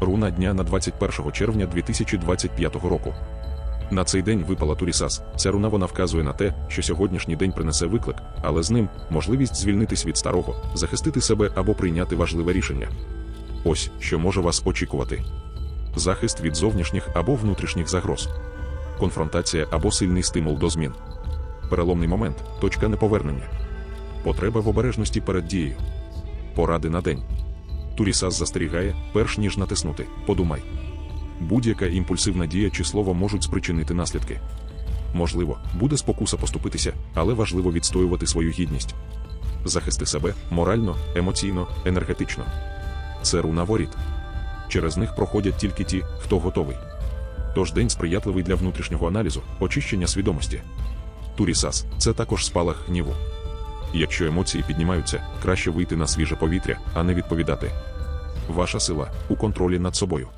Руна дня на 21 червня 2025 року. На цей день випала Турісас. Ця руна вона вказує на те, що сьогоднішній день принесе виклик, але з ним можливість звільнитись від старого, захистити себе або прийняти важливе рішення. Ось що може вас очікувати: захист від зовнішніх або внутрішніх загроз, конфронтація або сильний стимул до змін, переломний момент, точка неповернення, потреба в обережності перед дією, поради на день. Турісас застерігає, перш ніж натиснути, подумай. Будь-яка імпульсивна дія чи слово можуть спричинити наслідки. Можливо, буде спокуса поступитися, але важливо відстоювати свою гідність. Захисти себе морально, емоційно, енергетично. Це руна воріт. Через них проходять тільки ті, хто готовий. Тож день сприятливий для внутрішнього аналізу, очищення свідомості. Турісас це також спалах гніву. Якщо емоції піднімаються, краще вийти на свіже повітря, а не відповідати. Ваша сила у контролі над собою.